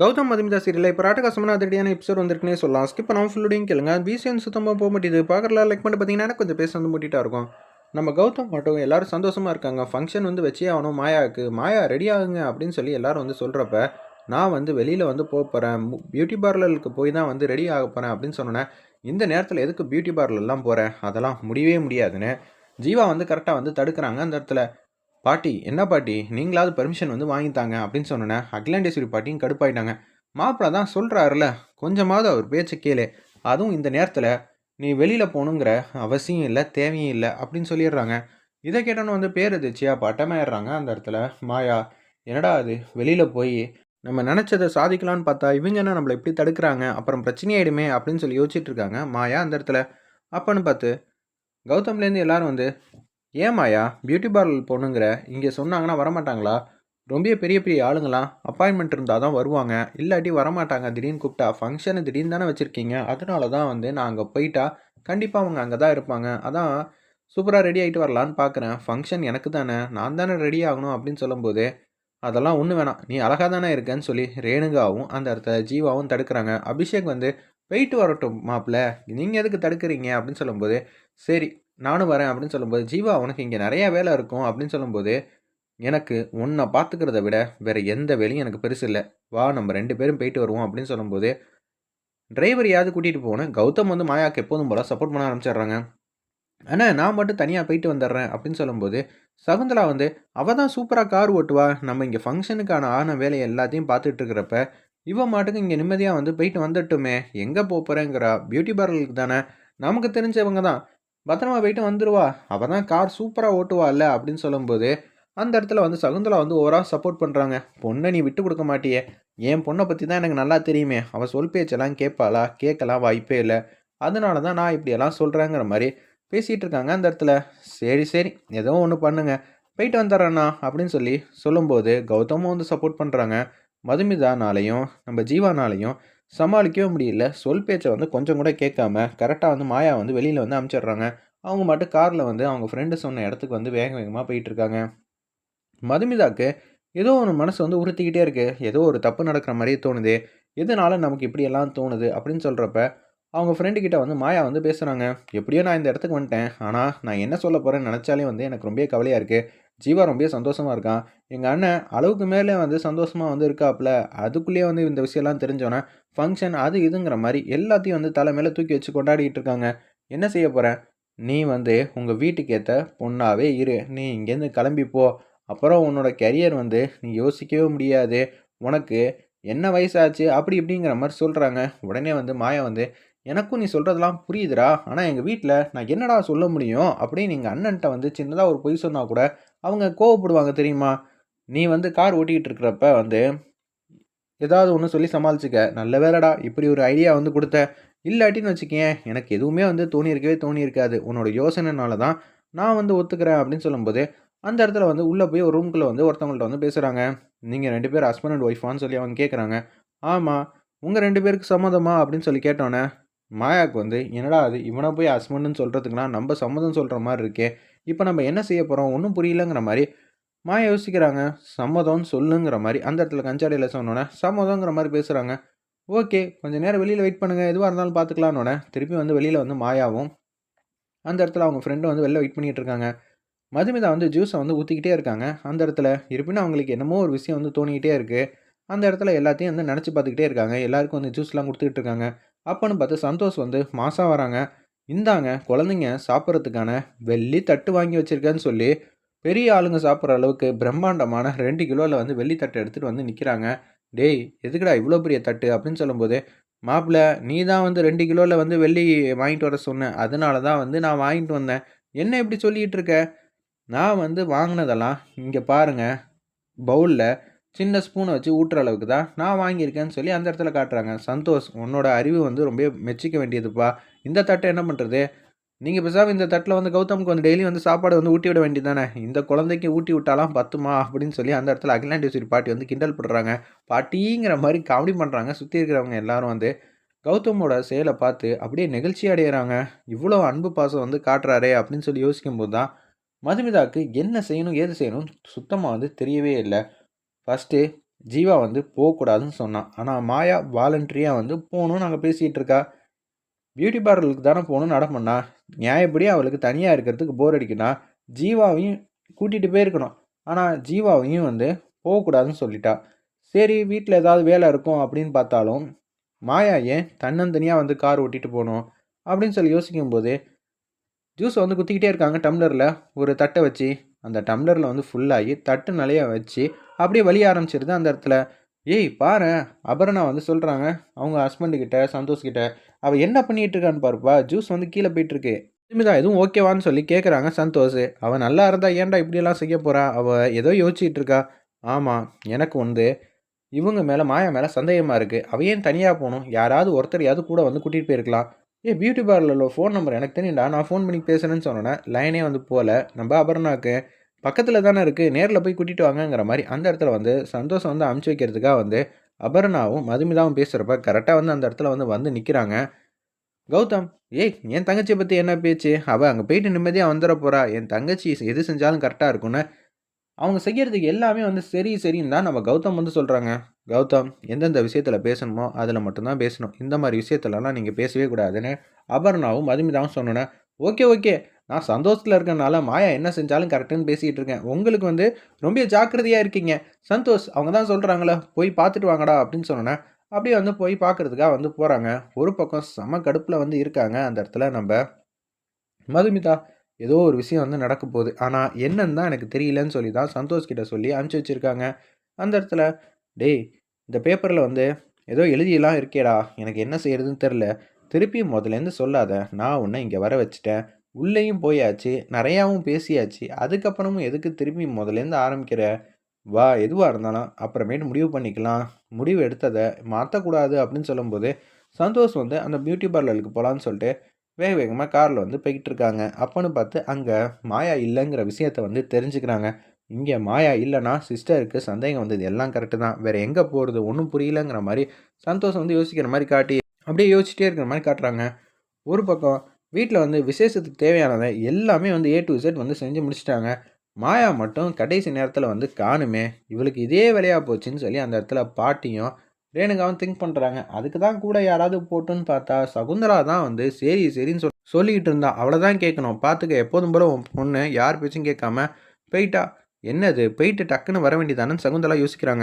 Gautham Madhumitha serial இப்போ ராட்டகாசமான அதிரடியான episode வந்திருக்குனே சொல்லலாம். ஸ்கிப் பண்ணாமல் ஃபுல்லோடையும் கேளுங்க. பிசிஎன் சுத்தமாக போக மாட்டேது பார்க்கறலாம் லைக் பண்ணி பார்த்தீங்கன்னா கொஞ்சம் பேச வந்து மூட்டிட்டா இருக்கும். நம்ம கௌதம் மட்டும் எல்லாரும் சந்தோஷமாக இருக்காங்க. ஃபங்க்ஷன் வந்து வச்சே ஆகணும். மாயாவுக்கு மாயா ரெடி ஆகுங்க அப்படின்னு சொல்லி எல்லாரும் வந்து சொல்கிறப்ப நான் வந்து வெளியில் வந்து போக போகிறேன் பியூட்டி பார்லருக்கு போய் தான் வந்து ரெடி ஆக போகிறேன் அப்படின்னு சொன்னேன் இந்த நேரத்தில் எதுக்கு பியூட்டி பார்லர்லாம் போகிறேன் அதெல்லாம் முடியவே முடியாதுன்னு ஜீவா வந்து கரெக்டாக வந்து தடுக்கிறாங்க அந்த இடத்துல. பாட்டி என்ன பாட்டி? நீங்களாவது பெர்மிஷன் வந்து வாங்கித்தாங்க அப்படின்னு சொன்னேன் அகிலாண்டேஸ்வரி பாட்டியும் கடுப்பாயிட்டாங்க. மாப்பிள்ள தான் சொல்கிறாருல கொஞ்சமாவது அவர் பேச்சை கேளு. அதுவும் இந்த நேரத்தில் நீ வெளியில் போகணுங்கிற அவசியம் இல்லை தேவையும் இல்லை அப்படின்னு சொல்லிடுறாங்க. இதை கேட்டோன்னு வந்து பேர் எதிர்ச்சியா பட்டமாயிடுறாங்க அந்த இடத்துல. மாயா என்னடா அது வெளியில் போய் நம்ம நினச்சதை சாதிக்கலாம்னு பார்த்தா இவங்க என்ன நம்மளை எப்படி தடுக்கிறாங்க? அப்புறம் பிரச்சனையாயிடுமே அப்படின்னு சொல்லி யோசிச்சுட்டு இருக்காங்க மாயா அந்த இடத்துல. அப்பன்னு பார்த்து கௌதம்லேருந்து எல்லாரும் வந்து ஏமாயா பியூட்டி பார்லர் போகணுங்கிற இங்கே சொன்னாங்கன்னா வரமாட்டாங்களா? ரொம்ப பெரிய பெரிய ஆளுங்களாம். அப்பாயின்மெண்ட் இருந்தால் தான் வருவாங்க. இல்லாட்டி வரமாட்டாங்க. திடீர்னு கூப்பிட்டா ஃபங்க்ஷனை திடீர்னு தானே வச்சுருக்கீங்க. அதனால தான் வந்து நான் அங்கே போயிட்டா கண்டிப்பாக அவங்க அங்கே தான் இருப்பாங்க. அதான் சூப்பராக ரெடி ஆகிட்டு வரலான்னு பார்க்குறேன் ஃபங்க்ஷன் எனக்கு தானே. நான் தானே ரெடி ஆகணும் அப்படின்னு சொல்லும்போது அதெல்லாம் ஒன்று வேணாம். நீ அழகாக தானே இருக்கேன்னு சொல்லி ரேணுகாவும் அந்த இடத்த ஜீவாவும் தடுக்கிறாங்க. அபிஷேக் வந்து போயிட்டு வரட்டும் மாப்பிள்ள. நீங்கள் எதுக்கு தடுக்கிறீங்க? அப்படின்னு சொல்லும்போது சரி நானும் வரேன் அப்படின்னு சொல்லும்போது ஜீவா உனக்கு இங்கே நிறையா வேலை இருக்கும். அப்படின்னு சொல்லும்போது எனக்கு உன்னை பார்த்துக்கிறத விட வேறு எந்த வேலையும் எனக்கு பெருசு இல்லை. வா நம்ம ரெண்டு பேரும் போயிட்டு வருவோம். அப்படின்னு சொல்லும்போது டிரைவர் யாவது கூட்டிகிட்டு போனேன் கௌதம் வந்து மாயாவுக்கு எப்போதும் போல் சப்போர்ட் பண்ண ஆரம்பிச்சிடுறாங்க. ஆனால் நான் மட்டும் தனியாக போயிட்டு வந்துடுறேன். அப்படின்னு சொல்லும்போது சகுந்தலா வந்து அவள் தான் சூப்பராக கார் ஓட்டுவா. நம்ம இங்கே ஃபங்க்ஷனுக்கான ஆன வேலையை எல்லாத்தையும் பார்த்துட்டு இருக்கிறப்ப இவ மாட்டுக்கு இங்கே நிம்மதியாக வந்து போயிட்டு வந்துட்டுமே. எங்கே போகிறேங்கிறா பியூட்டி பார்லருக்கு தானே. நமக்கு தெரிஞ்சவங்க தான். பத்திரமா போயிட்டு வந்துடுவா அவள் தான் கார் சூப்பராக ஓட்டுவாள்ல அப்படின்னு சொல்லும்போது அந்த இடத்துல வந்து சகுந்தலா வந்து ஓவராக சப்போர்ட் பண்ணுறாங்க பொண்ணை நீ விட்டு கொடுக்க மாட்டியே. என் பொண்ணை பற்றி தான் எனக்கு நல்லா தெரியுமே. அவள் சொல் பேச்செல்லாம் கேட்பாளா? கேட்கலாம் வாய்ப்பே இல்லை. அதனால தான் நான் இப்படியெல்லாம் சொல்கிறேங்கிற மாதிரி பேசிகிட்டு இருக்காங்க அந்த இடத்துல. சரி சரி. ஏதோ ஒன்று பண்ணுங்க. போயிட்டு வந்துடுறேண்ணா அப்படின்னு சொல்லி சொல்லும்போது கௌதமும் வந்து சப்போர்ட் பண்ணுறாங்க மதுமிதானாலையும் நம்ம ஜீவானாலையும் சமாளிக்கவே முடியல. சொல் பேச்சை வந்து கொஞ்சம் கூட கேட்காம கரெக்டாக வந்து மாயா வந்து வெளியில் வந்து அமுச்சிடுறாங்க. அவங்க மட்டும் காரில் வந்து அவங்க ஃப்ரெண்டு சொன்ன இடத்துக்கு வந்து வேக வேகமாக போயிட்டுருக்காங்க மதுமிதாக்கு ஏதோ ஒரு மனசு வந்து உறுத்திக்கிட்டே இருக்குது ஏதோ ஒரு தப்பு நடக்கிற மாதிரியே தோணுது. எதனால நமக்கு இப்படியெல்லாம் தோணுது அப்படின்னு சொல்கிறப்ப அவங்க ஃப்ரெண்டுக்கிட்ட வந்து மாயா வந்து பேசுகிறாங்க எப்படியோ நான் இந்த இடத்துக்கு வந்துட்டேன். ஆனால் நான் என்ன சொல்ல போகிறேன்னு நினச்சாலே வந்து எனக்கு ரொம்ப கவலையாக இருக்குது ஜீவா ரொம்ப சந்தோஷமாக இருக்கான் எங்கள் அண்ணன் அளவுக்கு மேலே வந்து சந்தோஷமாக வந்து இருக்காப்புல. அதுக்குள்ளேயே வந்து இந்த விஷயம்லாம் தெரிஞ்சோன்னே ஃபங்க்ஷன் அது இதுங்கிற மாதிரி எல்லாத்தையும் வந்து தலை மேலே தூக்கி வச்சு கொண்டாடிட்டு இருக்காங்க. என்ன செய்ய போகிறேன் நீ வந்து உங்கள் வீட்டுக்கு ஏற்ற பொண்ணாகவே இரு. நீ இங்கேருந்து கிளம்பி போ. அப்புறம் உன்னோட கெரியர் வந்து நீ யோசிக்கவே முடியாது. உனக்கு என்ன வயசாச்சு? அப்படி இப்படிங்கிற மாதிரி சொல்கிறாங்க உடனே வந்து மாயா வந்து எனக்கும் நீ சொல்கிறதெல்லாம் புரியுதுடா. ஆனால் எங்கள் வீட்டில் நான் என்னடா சொல்ல முடியும் அப்படின்னு எங்கள் அண்ணன்ட்ட வந்து சின்னதாக ஒரு பொய் சொன்னால் கூட அவங்க கோவப்படுவாங்க தெரியுமா? நீ வந்து கார் ஓட்டிக்கிட்டு இருக்கிறப்ப வந்து ஏதாவது ஒன்று சொல்லி சமாளிச்சுக்க. நல்ல வேலைடா. இப்படி ஒரு ஐடியா வந்து கொடுத்த. இல்லாட்டின்னு வச்சுக்கேன் எனக்கு எதுவுமே வந்து தோணியிருக்கவே தோணியிருக்காது. உன்னோட யோசனைனால தான் நான் வந்து ஒத்துக்கிறேன் அப்படின்னு சொல்லும்போது அந்த இடத்துல வந்து உள்ளே போய் ஒரு ரூம்குள்ளே வந்து ஒருத்தவங்கள்ட்ட வந்து பேசுகிறாங்க நீங்கள் ரெண்டு பேர் ஹஸ்பண்ட் அண்ட் ஒய்ஃபான்னு சொல்லி அவங்க கேட்குறாங்க ஆமாம் உங்கள் ரெண்டு பேருக்கு சம்மதமா அப்படின்னு சொல்லி கேட்டோன்னே மாயாவுக்கு வந்து என்னடா அது? இவனை போய் ஹஸ்பண்டுன்னு சொல்கிறதுக்குனா நம்ம சம்மதம் சொல்கிற மாதிரி இருக்கே. இப்போ நம்ம என்ன செய்ய போகிறோம் ஒன்றும் புரியலங்கிற மாதிரி. மாயா யோசிக்கிறாங்க. சம்மதம்னு சொல்லுங்கிற மாதிரி. அந்த இடத்துல கஞ்சாடியில் சொன்னோன்னே சம்மதங்கிற மாதிரி பேசுகிறாங்க ஓகே கொஞ்சம் நேரம் வெளியில் வெயிட் பண்ணுங்கள் எதுவாக இருந்தாலும் பார்த்துக்கலான்னொன்னே திருப்பி வந்து வெளியில் வந்து மாயாவும் அந்த இடத்துல அவங்க ஃப்ரெண்டு வந்து வெளில வெயிட் பண்ணிகிட்டு இருக்காங்க. மதுமிதா வந்து ஜூஸை வந்து ஊற்றிக்கிட்டே இருக்காங்க. அந்த இடத்துல இருப்பினும் அவங்களுக்கு என்னமோ ஒரு விஷயம் வந்து தோணிக்கிட்டே இருக்குது அந்த இடத்துல எல்லாத்தையும் வந்து நினச்சி பார்த்துக்கிட்டே இருக்காங்க. எல்லாருக்கும் வந்து ஜூஸ்லாம் கொடுத்துக்கிட்டு இருக்காங்க. அப்போன்னு பார்த்து சந்தோஷ் வந்து மாதம் வராங்க. இந்தாங்க குழந்தைங்க சாப்பிட்றதுக்கான வெள்ளி தட்டு வாங்கி வச்சுருக்கேன்னு சொல்லி பெரிய ஆளுங்க சாப்பிட்ற அளவுக்கு பிரம்மாண்டமான ரெண்டு கிலோவில் வந்து வெள்ளி தட்டு எடுத்துகிட்டு வந்து நிற்கிறாங்க டேய் எதுக்குடா இவ்வளோ பெரிய தட்டு அப்படின்னு சொல்லும்போது மாப்பிள்ள நீ தான் வந்து ரெண்டு கிலோவில் வந்து வெள்ளி வாங்கிட்டு வர சொன்னேன் அதனால தான் வந்து நான் வாங்கிட்டு வந்தேன். என்ன இப்படி சொல்லிகிட்டு இருக்க? நான் வந்து வாங்கினதெல்லாம் இங்கே பாருங்கள் பவுலில் சின்ன ஸ்பூனை வச்சு ஊட்டுற அளவுக்கு தான் நான் வாங்கியிருக்கேன்னு சொல்லி அந்த இடத்துல காட்டுறாங்க. சந்தோஷ் உன்னோட அறிவு வந்து ரொம்ப மெச்சிக்க வேண்டியதுப்பா. இந்த தட்டை என்ன பண்ணுறது நீங்கள் பேசாமல் இந்த தட்டில் வந்து கௌதமுக்கு வந்து டெய்லி வந்து சாப்பாடு வந்து ஊட்டி விட வேண்டியது தானே இந்த குழந்தைக்கு ஊட்டி விட்டாலாம் பத்துமா? அப்படின்னு சொல்லி அந்த இடத்துல அகிலாண்டேஸ்வரி பாட்டி வந்து கிண்டல் பண்ணுறாங்க பாட்டிங்கிற மாதிரி காமெடி பண்ணுறாங்க சுற்றி இருக்கிறவங்க எல்லாரும் வந்து கௌதமோட செயலை பார்த்து அப்படியே நெகிழ்ச்சி அடைகிறாங்க இவ்வளோ அன்பு பாசம் வந்து காட்டுறாரே அப்படின்னு சொல்லி யோசிக்கும் போது தான் மதுமிதாக்கு என்ன செய்யணும் ஏது செய்யணும் சுத்தமாக வந்து தெரியவே இல்லை. ஃபஸ்ட்டு ஜீவா வந்து போகக்கூடாதுன்னு சொன்னான். ஆனால் மாயா வாலண்டரியாக வந்து போகணும்னு நாங்கள் பேசிகிட்டு இருக்கா. பியூட்டி பார்லருக்கு தானே போகணும்னு நடப்பண்ணா நியாயப்படி அவளுக்கு தனியாக இருக்கிறதுக்கு போர் அடிக்குன்னா ஜீவாவையும் கூட்டிகிட்டு போயிருக்கணும். ஆனால் ஜீவாவையும் வந்து போகக்கூடாதுன்னு சொல்லிட்டா. சரி வீட்டில் ஏதாவது வேலை இருக்கும் அப்படின்னு பார்த்தாலும் மாயா ஏன் தன்னந்தனியாக வந்து கார் ஓட்டிகிட்டு போகணும் அப்படின்னு சொல்லி யோசிக்கும்போது ஜூஸை வந்து குத்திக்கிட்டே இருக்காங்க டம்ளரில் ஒரு தட்டை வச்சு அந்த டம்ளரில் வந்து ஃபுல்லாகி தட்டு நிலைய வச்சு அப்படியே வழிய ஆரம்பிச்சிருது அந்த இடத்துல. ஏய் பாரு அபர்ணா வந்து சொல்கிறாங்க அவங்க ஹஸ்பண்டுக்கிட்ட சந்தோஷ்கிட்ட அவள் என்ன பண்ணிகிட்டு இருக்கான்னு பாருப்பா ஜூஸ் வந்து கீழே போயிட்டுருக்கு நிமிதா எதுவும் ஓகேவான்னு சொல்லி கேட்குறாங்க சந்தோஷ். அவன் நல்லா இருந்தா ஏன்டா இப்படியெல்லாம் செய்ய போறா? அவள் ஏதோ யோசிச்சுட்டு இருக்கா. ஆமாம் எனக்கு வந்து இவங்க மேலே மாயா மேலே சந்தேகமாக இருக்குது அவ ஏன் தனியாக போகணும்? யாராவது ஒருத்தரையாவது கூட வந்து கூட்டிகிட்டு போயிருக்கலாம். ஏ பியூட்டி பார்லரில் ஃபோன் நம்பர் எனக்கு தெரியும்டா. நான் ஃபோன் பண்ணி பேசுகிறேன்னு சொன்னேன் லைனே வந்து போகல. நம்ம அபர்ணாக்கு பக்கத்தில் தானே இருக்குது நேரில் போய் கூட்டிகிட்டு வாங்கங்கிற மாதிரி அந்த இடத்துல வந்து சந்தோஷம் வந்து அமுச்சு வைக்கிறதுக்காக வந்து அபர்ணாவும் மதுமிதாவும் பேசுகிறப்ப கரெக்டாக வந்து அந்த இடத்துல வந்து வந்து நிற்கிறாங்க கௌதம் ஏய் என் தங்கச்சியை பற்றி என்ன பேச்சு? அவள் அங்கே போயிட்டு நிம்மதியாக வந்துட போகிறா என் தங்கச்சி எது செஞ்சாலும் கரெக்டாக இருக்கும்னு. அவங்க செய்கிறதுக்கு எல்லாமே வந்து சரி சரின்னு தான் நம்ம கௌதம் வந்து சொல்கிறாங்க கௌதம் எந்தெந்த விஷயத்தில் பேசணுமோ அதில் மட்டும்தான் பேசணும். இந்த மாதிரி விஷயத்துலலாம் நீங்கள் பேசவே கூடாதுன்னு அபர்ணாவும் மதுமிதாவும் சொன்னோன்னே ஓகே ஓகே. நான் சந்தோஷத்தில் இருக்கனால மாயா என்ன செஞ்சாலும் கரெக்டுன்னு பேசிக்கிட்டு இருக்கேன். உங்களுக்கு வந்து ரொம்ப ஜாக்கிரதையாக இருக்கீங்க. சந்தோஷ் அவங்க தான் சொல்கிறாங்களே போய் பார்த்துட்டு வாங்கடா அப்படின்னு சொன்னோன்னே அப்படியே வந்து போய் பார்க்குறதுக்காக வந்து போகிறாங்க ஒரு பக்கம் செம கடுப்பில் வந்து இருக்காங்க. அந்த இடத்துல நம்ம மதுமிதா ஏதோ ஒரு விஷயம் வந்து நடக்க போகுது. ஆனால் என்னன்னு தான் எனக்கு தெரியலன்னு சொல்லி தான் சந்தோஷ் கிட்ட சொல்லி அனுப்பிச்சி வச்சுருக்காங்க. அந்த இடத்துல டேய் இந்த பேப்பரில் வந்து ஏதோ எழுதியெல்லாம் இருக்கேடா. எனக்கு என்ன செய்யறதுன்னு தெரில திருப்பி முதலேருந்து சொல்லாத. நான் உன்னை இங்கே வர வச்சுட்டேன். உள்ளேயும் போயாச்சு நிறையாவும் பேசியாச்சு. அதுக்கப்புறமும் எதுக்கு திரும்பி முதலேருந்து ஆரம்பிக்கிற? வா எதுவாக இருந்தாலும் அப்புறமேட்டு முடிவு பண்ணிக்கலாம். முடிவு எடுத்ததை மாற்றக்கூடாது அப்படின்னு சொல்லும்போது சந்தோஷ் வந்து அந்த பியூட்டி பார்லருக்கு போகலான்னு சொல்லிட்டு வேக வேகமாக காரில் வந்து போய்கிட்டு இருக்காங்க அப்போன்னு பார்த்து அங்கே மாயா இல்லைங்கிற விஷயத்த வந்து தெரிஞ்சுக்கிறாங்க. இங்கே மாயா இல்லைனா சிஸ்டருக்கு சந்தேகம் வந்தது எல்லாம் கரெக்டு தான். வேறு எங்கே போகிறது ஒன்றும் புரியலங்கிற மாதிரி சந்தோஷம் வந்து யோசிக்கிற மாதிரி காட்டி அப்படியே யோசிச்சுட்டே இருக்கிற மாதிரி காட்டுறாங்க. ஒரு பக்கம் வீட்டில் வந்து விசேஷத்துக்கு தேவையானதை எல்லாமே வந்து ஏ டு இசட் வந்து செஞ்சு முடிச்சிட்டாங்க. மாயா மட்டும் கடைசி நேரத்தில் வந்து காணுமே இவளுக்கு இதே வேலையாக போச்சுன்னு சொல்லி அந்த இடத்துல பாட்டியும் ரேணுகாவும் திங்க் பண்ணுறாங்க அதுக்கு தான் கூட யாராவது போட்டுன்னு பார்த்தா சகுந்தரா தான் வந்து சரி சரின்னு சொல் சொல்லிக்கிட்டு இருந்தா. அவ்வளோ தான் கேட்கணும் பார்த்துக்க எப்போதும் போல உன் பொண்ணு யார் பேச்சும் கேட்காம போயிட்டா. என்னது போயிட்டு டக்குன்னு வர வேண்டியதானு சகுந்தலா யோசிக்கிறாங்க.